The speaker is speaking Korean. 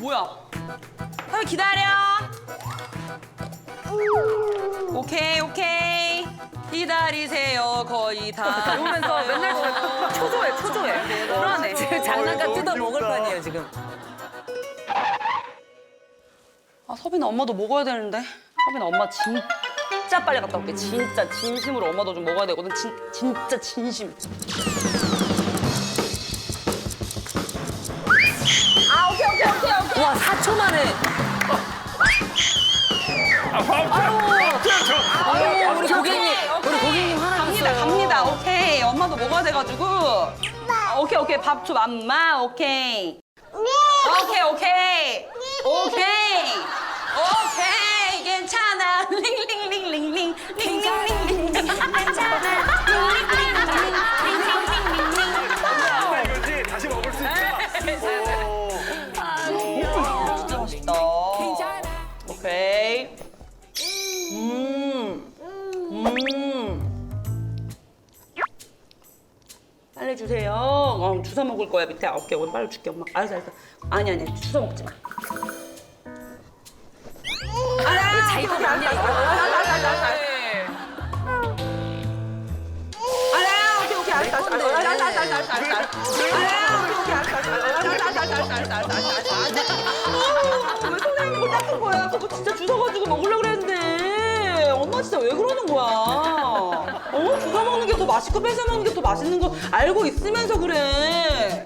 뭐야? 서빈 기다려. 오케이 오케이. 기다리세요 거의 다. 이러면서 맨날 진짜 초조해, 초조해. 불안해. 지금 장난감 뜯어 먹을 판이에요 지금. 아 서빈아 엄마도 먹어야 되는데. 서빈아 엄마 진짜 빨리 갔다 올게. 진짜 진심으로 엄마도 좀 먹어야 되거든. 진, 진짜 진심. 엄마도 먹어야 돼가지고. 아, 오케이 오케이 밥줘 맘마 오케이. 오케이 오케이 오케이 오케이 괜찮아 링링링링링 링링링링 괜찮아 이거지 다시 먹을 수 있다. 오. 진짜 맛있다. 오케이. 음. 음. 빨리 주세요. 어, 주워 먹을 거야 밑에. 아, 오케이, 오늘 빨리 줄게 엄마. 알았어, 알았어. 아니 아니, 주워 먹지 마. 알아. 아니야 이거. 알아. 오케이, 오케이, 알았어, 알았어, 알았어, 알았어, 알았어, 알았어, 알았어, 알았어. 알아. 오케이, 오케이, 알았어, 알았어, 알았어, 알았어, 알았어, 알았어, 알았어, 알았어, 알았어. 어, 왜 선생님이 그걸 닦은 거야? 그거 진짜 주워가지고 먹으려고 그랬는데. 엄마 진짜 왜 그러는 거야? 어? 주워 먹는 게 더 맛있고 뺏어 먹는 게 더 맛있는 거 알고 있으면서 그래.